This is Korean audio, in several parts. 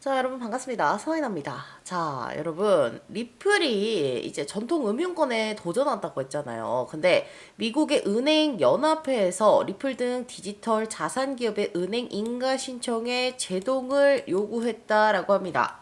자, 여러분 반갑습니다. 서인아입니다. 자, 여러분 리플이 이제 전통 음용권에 도전한다고 했잖아요. 근데 미국의 은행 연합회에서 리플 등 디지털 자산 기업의 은행 인가 신청에 제동을 요구했다라고 합니다.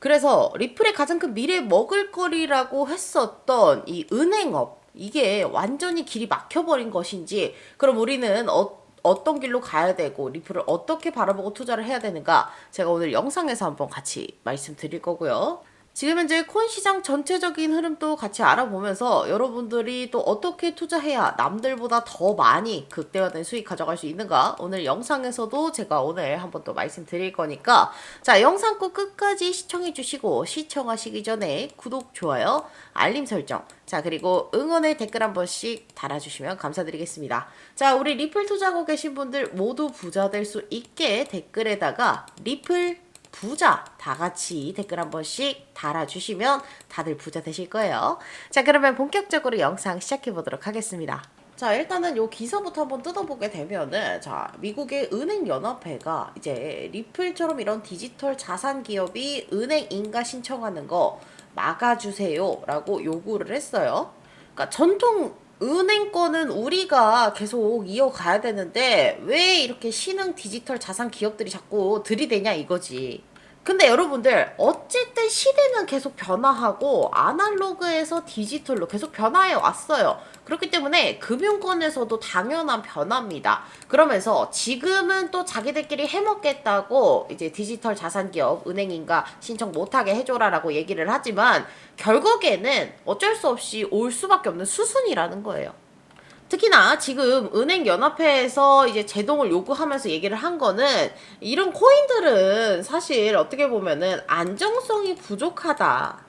그래서 리플의 가장 큰 미래 먹을거리라고 했었던 이 은행업 이게 완전히 길이 막혀버린 것인지 그럼 우리는 어, 어떤 길로 가야 되고 리플을 어떻게 바라보고 투자를 해야 되는가 제가 오늘 영상에서 한번 같이 말씀드릴 거고요. 지금 현재 코인 시장 전체적인 흐름도 같이 알아보면서 여러분들이 또 어떻게 투자해야 남들보다 더 많이 극대화된 수익 가져갈 수 있는가? 오늘 영상에서도 제가 오늘 한번 또 말씀드릴 거니까 자 영상 꼭 끝까지 시청해 주시고 시청하시기 전에 구독 좋아요 알림 설정. 자 그리고 응원의 댓글 한 번씩 달아주시면 감사드리겠습니다. 자 우리 리플 투자하고 계신 분들 모두 부자 될 수 있게 댓글에다가 리플 부자 다 같이 댓글 한 번씩 달아주시면 다들 부자 되실 거예요. 자, 그러면 본격적으로 영상 시작해 보도록 하겠습니다. 자, 일단은 요 기사부터 한번 뜯어보게 되면은, 자, 미국의 은행연합회가 이제 리플처럼 이런 디지털 자산 기업이 은행 인가 신청하는 거 막아주세요 라고 요구를 했어요. 그러니까 전통 은행권은 우리가 계속 이어가야 되는데 왜 이렇게 신흥 디지털 자산 기업들이 자꾸 들이대냐 이거지. 근데 여러분들 어쨌든 시대는 계속 변화하고 아날로그에서 디지털로 계속 변화해 왔어요. 그렇기 때문에 금융권에서도 당연한 변화입니다. 그러면서 지금은 또 자기들끼리 해먹겠다고 이제 디지털 자산 기업 은행인가 신청 못하게 해줘라라고 얘기를 하지만 결국에는 어쩔 수 없이 올 수밖에 없는 수순이라는 거예요. 특히나 지금 은행 연합회에서 이제 제동을 요구하면서 얘기를 한 거는 이런 코인들은 사실 어떻게 보면은 안정성이 부족하다.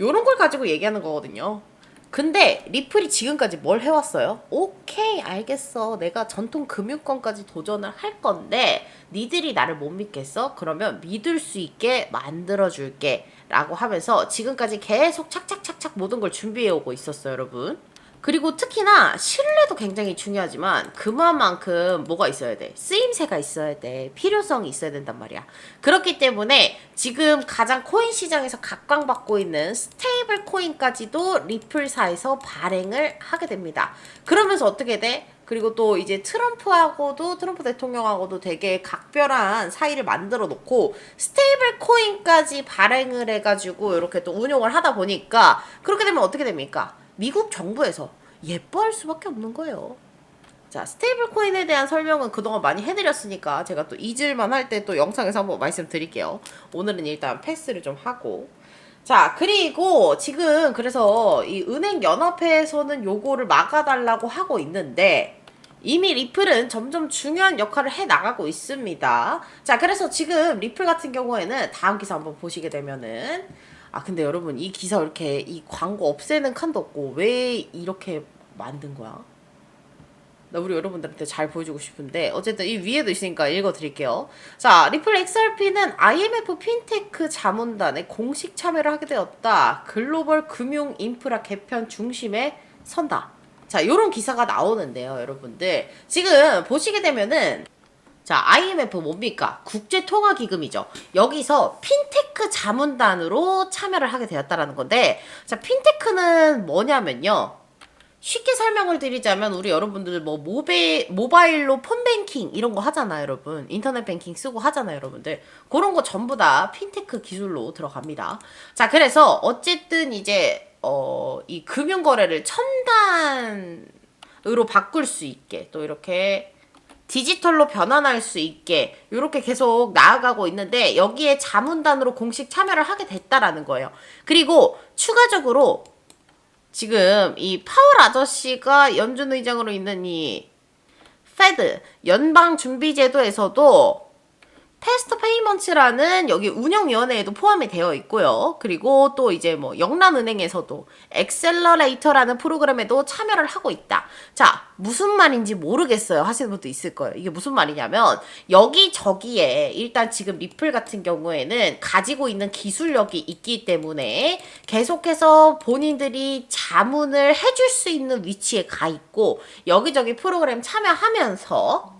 요런 걸 가지고 얘기하는 거거든요. 근데 리플이 지금까지 뭘 해왔어요? 오케이 알겠어 내가 전통 금융권까지 도전을 할 건데 니들이 나를 못 믿겠어? 그러면 믿을 수 있게 만들어줄게 라고 하면서 지금까지 계속 착착착착 모든 걸 준비해 오고 있었어요 여러분 그리고 특히나 신뢰도 굉장히 중요하지만 그만큼 뭐가 있어야 돼? 쓰임새가 있어야 돼. 필요성이 있어야 된단 말이야. 그렇기 때문에 지금 가장 코인 시장에서 각광받고 있는 스테이블 코인까지도 리플사에서 발행을 하게 됩니다. 그러면서 어떻게 돼? 그리고 또 이제 트럼프하고도 트럼프 대통령하고도 되게 각별한 사이를 만들어 놓고 스테이블 코인까지 발행을 해가지고 이렇게 또 운용을 하다 보니까 그렇게 되면 어떻게 됩니까? 미국 정부에서 예뻐할 수밖에 없는 거예요. 자, 스테이블 코인에 대한 설명은 그동안 많이 해드렸으니까 제가 또 잊을만 할 때 또 영상에서 한번 말씀드릴게요. 오늘은 일단 패스를 좀 하고. 자, 그리고 지금 그래서 이 은행연합회에서는 요거를 막아달라고 하고 있는데 이미 리플은 점점 중요한 역할을 해 나가고 있습니다. 자, 그래서 지금 리플 같은 경우에는 다음 기사 한번 보시게 되면은 아 근데 여러분 이 기사 이렇게 이 광고 없애는 칸도 없고 왜 이렇게 만든 거야? 나 우리 여러분들한테 잘 보여주고 싶은데 어쨌든 이 위에도 있으니까 읽어드릴게요. 자 리플 XRP는 IMF 핀테크 자문단에 공식 참여를 하게 되었다. 글로벌 금융 인프라 개편 중심에 선다. 자 요런 기사가 나오는데요 여러분들 지금 보시게 되면은 자, IMF 뭡니까? 국제통화기금이죠. 여기서 핀테크 자문단으로 참여를 하게 되었다라는 건데, 자, 핀테크는 뭐냐면요. 쉽게 설명을 드리자면 우리 여러분들 뭐 모베, 모바일로 폰뱅킹 이런 거 하잖아요, 여러분. 인터넷 뱅킹 쓰고 하잖아요, 여러분들. 그런 거 전부 다 핀테크 기술로 들어갑니다. 자, 그래서 어쨌든 이제 어, 이 금융 거래를 첨단으로 바꿀 수 있게 또 이렇게 디지털로 변환할 수 있게 이렇게 계속 나아가고 있는데 여기에 자문단으로 공식 참여를 하게 됐다라는 거예요. 그리고 추가적으로 지금 이 파월 아저씨가 연준 의장으로 있는 이 페드 연방 준비 제도에서도 패스트 페이먼츠라는 여기 운영위원회에도 포함이 되어 있고요. 그리고 또 이제 뭐 영란은행에서도 엑셀러레이터라는 프로그램에도 참여를 하고 있다. 자, 무슨 말인지 모르겠어요. 하시는 분도 있을 거예요. 이게 무슨 말이냐면 여기저기에 일단 지금 리플 같은 경우에는 가지고 있는 기술력이 있기 때문에 계속해서 본인들이 자문을 해줄 수 있는 위치에 가 있고 여기저기 프로그램 참여하면서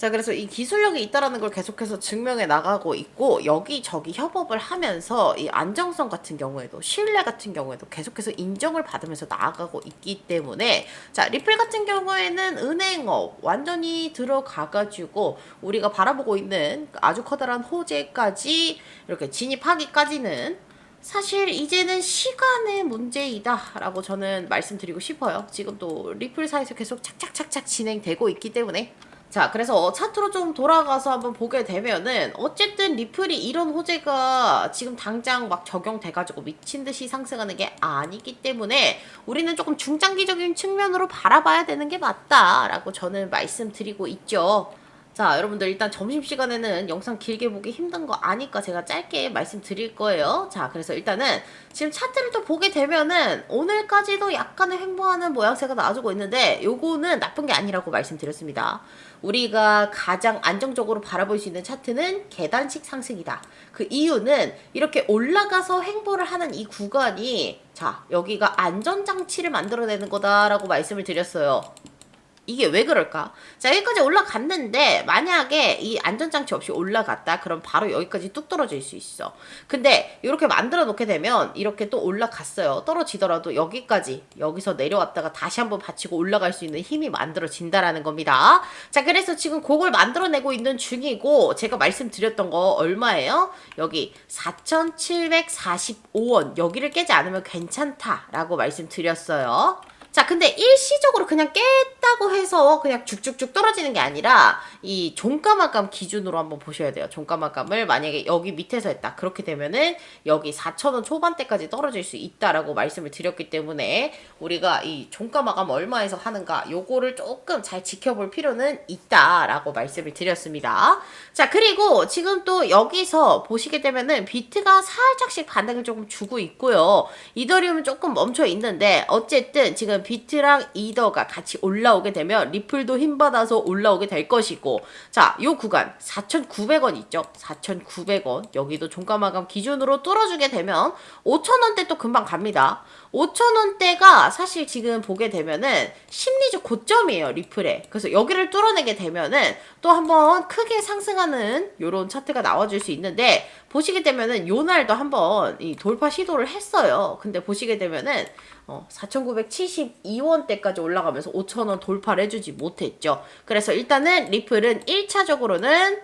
자, 그래서 이 기술력이 있다라는 걸 계속해서 증명해 나가고 있고, 여기저기 협업을 하면서 이 안정성 같은 경우에도, 신뢰 같은 경우에도 계속해서 인정을 받으면서 나아가고 있기 때문에, 자, 리플 같은 경우에는 은행업 완전히 들어가 가지고, 우리가 바라보고 있는 아주 커다란 호재까지 이렇게 진입하기까지는 사실 이제는 시간의 문제이다라고 저는 말씀드리고 싶어요. 지금 또 리플사에서 계속 착착착착 진행되고 있기 때문에. 자, 그래서 차트로 좀 돌아가서 한번 보게 되면은 어쨌든 리플이 이런 호재가 지금 당장 막 적용돼 가지고 미친 듯이 상승하는 게 아니기 때문에 우리는 조금 중장기적인 측면으로 바라봐야 되는 게 맞다라고 저는 말씀드리고 있죠. 자, 여러분들 일단 점심시간에는 영상 길게 보기 힘든 거 아니까 제가 짧게 말씀드릴 거예요. 자, 그래서 일단은 지금 차트를 또 보게 되면은 오늘까지도 약간의 횡보하는 모양새가 나와주고 있는데 요거는 나쁜 게 아니라고 말씀드렸습니다. 우리가 가장 안정적으로 바라볼 수 있는 차트는 계단식 상승이다. 그 이유는 이렇게 올라가서 횡보를 하는 이 구간이 자, 여기가 안전장치를 만들어내는 거다라고 말씀을 드렸어요. 이게 왜 그럴까? 자, 여기까지 올라갔는데, 만약에 이 안전장치 없이 올라갔다? 그럼 바로 여기까지 뚝 떨어질 수 있어. 근데, 이렇게 만들어 놓게 되면, 이렇게 또 올라갔어요. 떨어지더라도 여기까지, 여기서 내려왔다가 다시 한번 받치고 올라갈 수 있는 힘이 만들어진다라는 겁니다. 자, 그래서 지금 그걸 만들어내고 있는 중이고, 제가 말씀드렸던 거 얼마예요? 여기 4,745원. 여기를 깨지 않으면 괜찮다라고 말씀드렸어요. 자, 근데 일시적으로 그냥 깼다고 해서 그냥 쭉쭉쭉 떨어지는 게 아니라 이 종가마감 기준으로 한번 보셔야 돼요. 종가마감을 만약에 여기 밑에서 했다. 그렇게 되면은 여기 4,000원 초반대까지 떨어질 수 있다라고 말씀을 드렸기 때문에 우리가 이 종가마감 얼마에서 하는가 요거를 조금 잘 지켜볼 필요는 있다라고 말씀을 드렸습니다. 자, 그리고 지금 또 여기서 보시게 되면은 비트가 살짝씩 반등을 조금 주고 있고요. 이더리움은 조금 멈춰 있는데 어쨌든 지금 비트랑 이더가 같이 올라오게 되면 리플도 힘받아서 올라오게 될 것이고 자, 요 구간 4,900원 있죠? 4,900원 여기도 종가 마감 기준으로 뚫어주게 되면 5,000원대 또 금방 갑니다. 5,000원대가 사실 지금 보게 되면은 심리적 고점이에요, 리플에. 그래서 여기를 뚫어내게 되면은 또 한번 크게 상승하는 요런 차트가 나와줄 수 있는데 보시게 되면은 요 날도 한번 이 돌파 시도를 했어요. 근데 보시게 되면은 어, 4,972원대까지 올라가면서 5,000원 돌파를 해주지 못했죠. 그래서 일단은 리플은 1차적으로는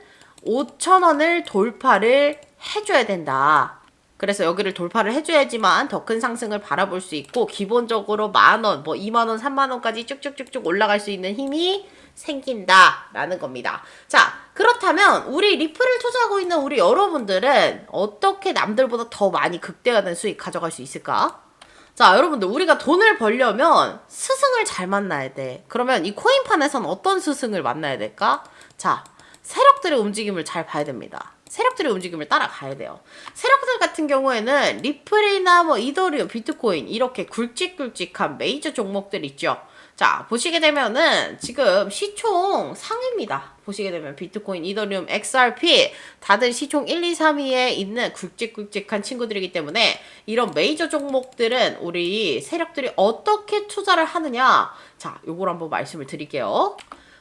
5,000원을 돌파를 해줘야 된다. 그래서 여기를 돌파를 해줘야지만 더 큰 상승을 바라볼 수 있고 기본적으로 만원, 뭐 2만원, 3만원까지 쭉쭉쭉쭉 올라갈 수 있는 힘이 생긴다라는 겁니다. 자, 그렇다면 우리 리플을 투자하고 있는 우리 여러분들은 어떻게 남들보다 더 많이 극대화된 수익 가져갈 수 있을까? 자, 여러분들, 우리가 돈을 벌려면 스승을 잘 만나야 돼. 그러면 이 코인판에선 어떤 스승을 만나야 될까? 자, 세력들의 움직임을 잘 봐야 됩니다. 세력들의 움직임을 따라가야 돼요. 세력들 같은 경우에는 리플이나 뭐 이더리움, 비트코인 이렇게 굵직굵직한 메이저 종목들 있죠. 자, 보시게 되면은 지금 시총 상위입니다. 보시게 되면 비트코인, 이더리움, XRP 다들 시총 1, 2, 3위에 있는 굵직굵직한 친구들이기 때문에 이런 메이저 종목들은 우리 세력들이 어떻게 투자를 하느냐. 자, 요걸 한번 말씀을 드릴게요.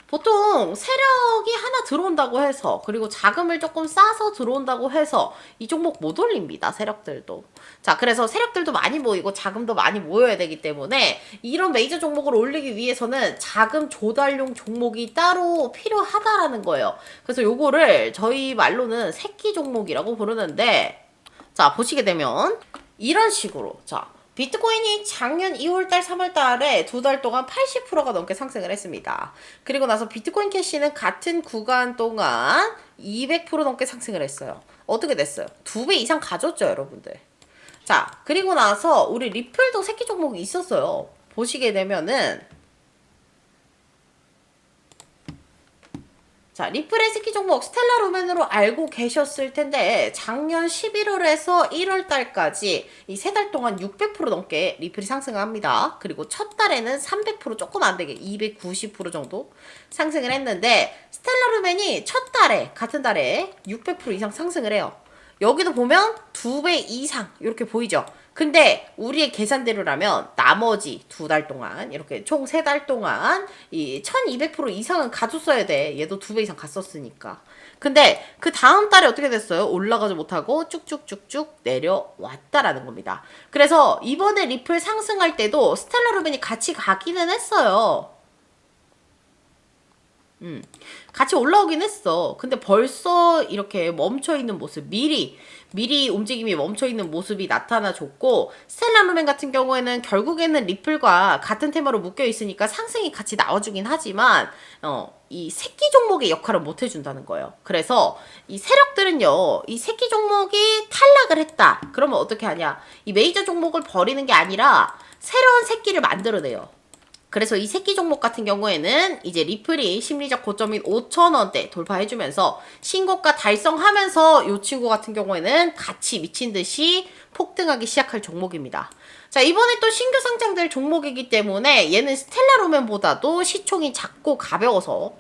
보통 세력이 하나 들어온다고 해서 그리고 자금을 조금 싸서 들어온다고 해서 이 종목 못 올립니다 세력들도. 자 그래서 세력들도 많이 모이고 자금도 많이 모여야 되기 때문에 이런 메이저 종목을 올리기 위해서는 자금 조달용 종목이 따로 필요하다라는 거예요. 그래서 요거를 저희 말로는 새끼 종목이라고 부르는데 자 보시게 되면 이런 식으로 자 비트코인이 작년 2월달, 3월달에 두 달 동안 80%가 넘게 상승을 했습니다. 그리고 나서 비트코인 캐시는 같은 구간 동안 200% 넘게 상승을 했어요. 어떻게 됐어요? 두 배 이상 가졌죠, 여러분들. 자, 그리고 나서 우리 리플도 새끼 종목이 있었어요. 보시게 되면은 자, 리플의 스키 종목 스텔라 루멘으로 알고 계셨을 텐데 작년 11월에서 1월 달까지 이 세 달 동안 600% 넘게 리플이 상승을 합니다. 그리고 첫 달에는 300% 조금 안 되게 290% 정도 상승을 했는데 스텔라 루멘이 첫 달에 같은 달에 600% 이상 상승을 해요. 여기도 보면 두 배 이상 이렇게 보이죠. 근데 우리의 계산대로라면 나머지 두 달 동안 이렇게 총 세 달 동안 이 1200% 이상은 가줬어야 돼. 얘도 두 배 이상 갔었으니까. 근데 그 다음 달에 어떻게 됐어요? 올라가지 못하고 쭉쭉쭉쭉 내려왔다라는 겁니다. 그래서 이번에 리플 상승할 때도 스텔라 루벤이 같이 가기는 했어요. 음, 같이 올라오긴 했어. 근데 벌써 이렇게 멈춰 있는 모습, 미리, 미리 움직임이 멈춰 있는 모습이 나타나줬고, 스텔라 루멘 같은 경우에는 결국에는 리플과 같은 테마로 묶여 있으니까 상승이 같이 나와주긴 하지만, 어, 이 새끼 종목의 역할을 못 해준다는 거예요. 그래서 이 세력들은요, 이 새끼 종목이 탈락을 했다. 그러면 어떻게 하냐? 이 메이저 종목을 버리는 게 아니라 새로운 새끼를 만들어내요. 그래서 이 새끼 종목 같은 경우에는 이제 리플이 심리적 고점인 5천원대 돌파해주면서 신고가 달성하면서 이 친구 같은 경우에는 같이 미친 듯이 폭등하기 시작할 종목입니다. 자, 이번에 또 신규 상장될 종목이기 때문에 얘는 스텔라 로맨보다도 시총이 작고 가벼워서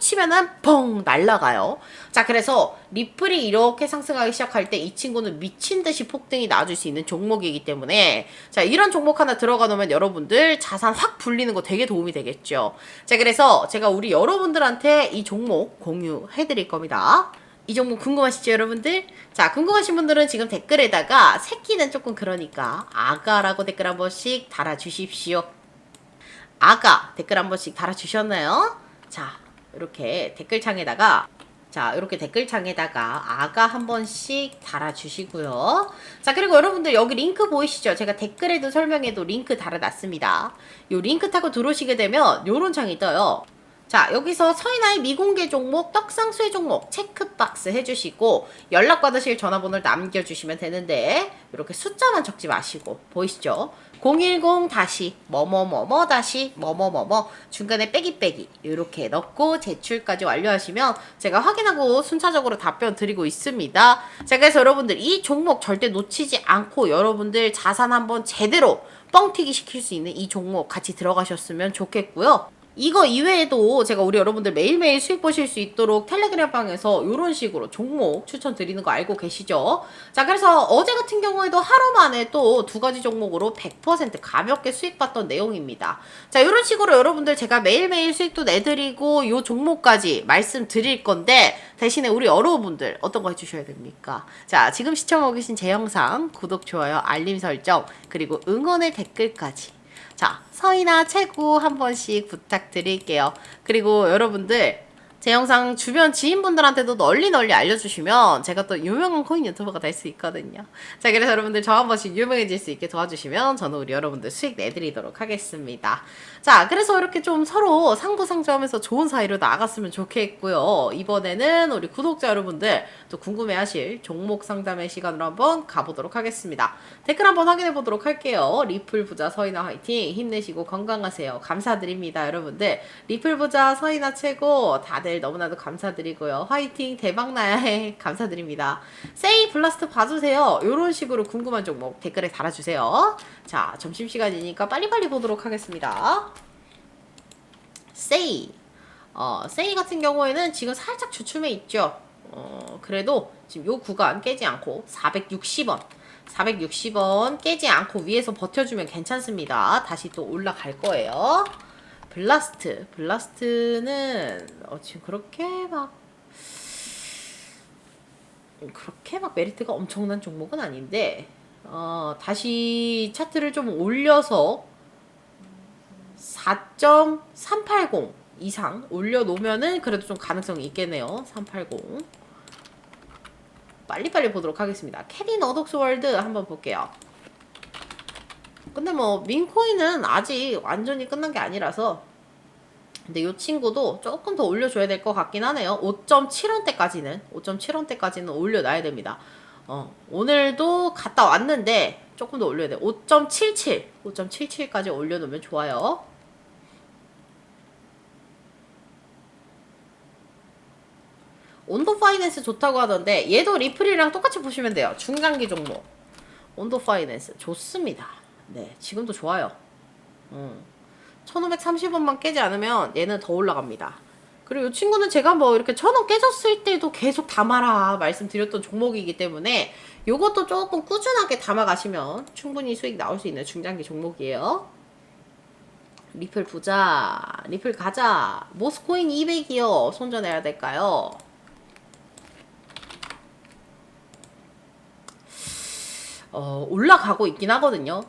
치면은 뻥 날라가요. 자, 그래서 리플이 이렇게 상승하기 시작할 때 이 친구는 미친 듯이 폭등이 나와줄 수 있는 종목이기 때문에 자, 이런 종목 하나 들어가 놓으면 여러분들 자산 확 불리는 거 되게 도움이 되겠죠. 자, 그래서 제가 우리 여러분들한테 이 종목 공유해 드릴 겁니다. 이 종목 궁금하시죠, 여러분들? 자, 궁금하신 분들은 지금 댓글에다가 새끼는 조금 그러니까 아가라고 댓글 한 번씩 달아주십시오. 아가 댓글 한 번씩 달아주셨나요? 자, 이렇게 댓글창에다가 자, 이렇게 댓글창에다가 아가 한 번씩 달아주시고요. 자, 그리고 여러분들 여기 링크 보이시죠? 제가 댓글에도 설명에도 링크 달아놨습니다. 요 링크 타고 들어오시게 되면 요런 창이 떠요. 자, 여기서 서인아의 미공개 종목, 떡상수의 종목 체크박스 해주시고 연락 받으실 전화번호를 남겨주시면 되는데 이렇게 숫자만 적지 마시고 보이시죠? 010 다시 뭐뭐뭐뭐 다시 뭐뭐뭐뭐 중간에 빼기 빼기 이렇게 넣고 제출까지 완료하시면 제가 확인하고 순차적으로 답변 드리고 있습니다. 자, 그래서 여러분들 이 종목 절대 놓치지 않고 여러분들 자산 한번 제대로 뻥튀기 시킬 수 있는 이 종목 같이 들어가셨으면 좋겠고요. 이거 이외에도 제가 우리 여러분들 매일매일 수익 보실 수 있도록 텔레그램 방에서 이런 식으로 종목 추천 드리는 거 알고 계시죠? 자, 그래서 어제 같은 경우에도 하루 만에 또 두 가지 종목으로 100% 가볍게 수익 봤던 내용입니다. 자, 이런 식으로 여러분들 제가 매일매일 수익도 내드리고 요 종목까지 말씀드릴 건데 대신에 우리 여러분들 어떤 거 해주셔야 됩니까? 자, 지금 시청하고 계신 제 영상 구독, 좋아요, 알림 설정 그리고 응원의 댓글까지 자, 서이나 최고 한 번씩 부탁드릴게요. 그리고 여러분들 제 영상 주변 지인분들한테도 널리 널리 알려주시면 제가 또 유명한 코인 유튜버가 될 수 있거든요. 자, 그래서 여러분들 저 한 번씩 유명해질 수 있게 도와주시면 저는 우리 여러분들 수익 내드리도록 하겠습니다. 자, 그래서 이렇게 좀 서로 상부상조하면서 좋은 사이로 나갔으면 좋겠고요. 이번에는 우리 구독자 여러분들 또 궁금해하실 종목 상담의 시간으로 한번 가보도록 하겠습니다. 댓글 한번 확인해 보도록 할게요. 리플 부자 서이나 화이팅 힘내시고 건강하세요. 감사드립니다, 여러분들. 리플 부자 서이나 최고 다들 너무나도 감사드리고요. 화이팅 대박나야 해 감사드립니다. 세이 블라스트 봐주세요. 이런 식으로 궁금한 종목 댓글에 달아주세요. 자, 점심시간이니까 빨리빨리 보도록 하겠습니다. 세이. 어, 세이 같은 경우에는 지금 살짝 주춤해 있죠. 어, 그래도 지금 요 구간 깨지 않고 460원. 460원 깨지 않고 위에서 버텨주면 괜찮습니다. 다시 또 올라갈 거예요. 블라스트. 블라스트는 어, 지금 그렇게 막 그렇게 막 메리트가 엄청난 종목은 아닌데 어, 다시 차트를 좀 올려서 4.380 이상 올려놓으면은 그래도 좀 가능성이 있겠네요. 380. 빨리빨리 보도록 하겠습니다. 캐린 어독스 월드 한번 볼게요. 근데 뭐 민코인은 아직 완전히 끝난 게 아니라서 근데 이 친구도 조금 더 올려줘야 될 것 같긴 하네요. 5.7원대까지는 5.7원대까지는 올려놔야 됩니다. 어, 오늘도 갔다 왔는데 조금 더 올려야 돼. 5.77 5.77까지 올려놓으면 좋아요. 온도 파이낸스 좋다고 하던데 얘도 리플이랑 똑같이 보시면 돼요. 중간기 종목. 온도 파이낸스 좋습니다. 네, 지금도 좋아요. 음. 1530원만 깨지 않으면 얘는 더 올라갑니다. 그리고 이 친구는 제가 뭐 이렇게 천 원 깨졌을 때도 계속 담아라 말씀드렸던 종목이기 때문에 요것도 조금 꾸준하게 담아가시면 충분히 수익 나올 수 있는 중장기 종목이에요. 리플 보자. 리플 가자. 모스코인 200이요. 손전해야 될까요? 어, 올라가고 있긴 하거든요.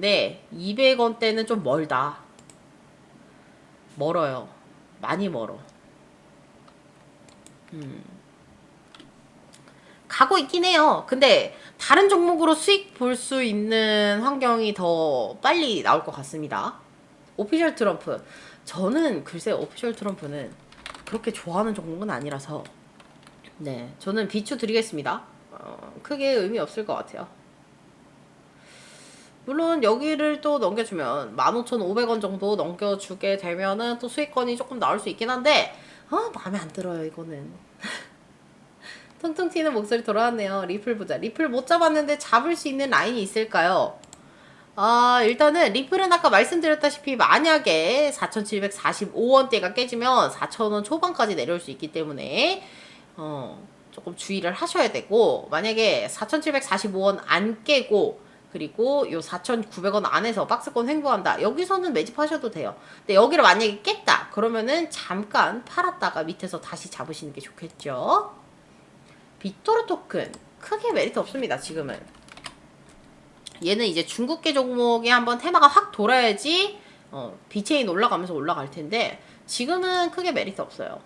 근데 200원대는 좀 멀다. 멀어요. 많이 멀어. 음. 가고 있긴 해요. 근데 다른 종목으로 수익 볼 수 있는 환경이 더 빨리 나올 것 같습니다. 오피셜 트럼프. 저는 글쎄 오피셜 트럼프는 그렇게 좋아하는 종목은 아니라서 네, 저는 비추 드리겠습니다. 어, 크게 의미 없을 것 같아요. 물론 여기를 또 넘겨주면 15,500원 정도 넘겨주게 되면은 또 수익권이 조금 나올 수 있긴 한데 어 마음에 안 들어요 이거는 통통 튀는 목소리 돌아왔네요 리플 보자 리플 못 잡았는데 잡을 수 있는 라인이 있을까요? 아 일단은 리플은 아까 말씀드렸다시피 만약에 4,745원대가 깨지면 4,000원 초반까지 내려올 수 있기 때문에 어 조금 주의를 하셔야 되고 만약에 4,745원 안 깨고 그리고 요 4,900원 안에서 박스권 횡보한다. 여기서는 매집하셔도 돼요. 근데 여기를 만약에 깼다. 그러면은 잠깐 팔았다가 밑에서 다시 잡으시는 게 좋겠죠. 빅토르 토큰 크게 메리트 없습니다. 지금은. 얘는 이제 중국계 종목이 한번 테마가 확 돌아야지 어, 비체인 올라가면서 올라갈 텐데 지금은 크게 메리트 없어요.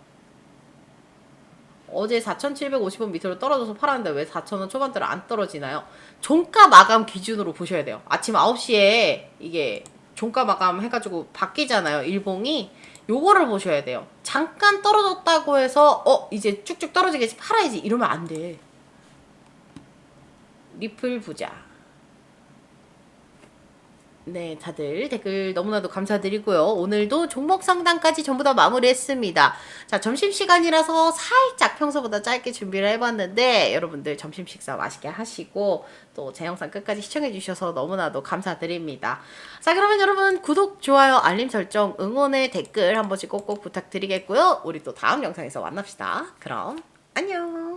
어제 4,750원 밑으로 떨어져서 팔았는데 왜 4,000원 초반대로 안 떨어지나요? 종가 마감 기준으로 보셔야 돼요. 아침 9시에 이게 종가 마감 해가지고 바뀌잖아요. 일봉이. 요거를 보셔야 돼요. 잠깐 떨어졌다고 해서 어 이제 쭉쭉 떨어지겠지 팔아야지 이러면 안 돼. 리플 부자. 네, 다들 댓글 너무나도 감사드리고요. 오늘도 종목 상담까지 전부 다 마무리했습니다. 자, 점심시간이라서 살짝 평소보다 짧게 준비를 해봤는데, 여러분들 점심 식사 맛있게 하시고, 또 제 영상 끝까지 시청해주셔서 너무나도 감사드립니다. 자, 그러면 여러분 구독, 좋아요, 알림 설정, 응원의 댓글 한 번씩 꼭꼭 부탁드리겠고요. 우리 또 다음 영상에서 만납시다. 그럼, 안녕!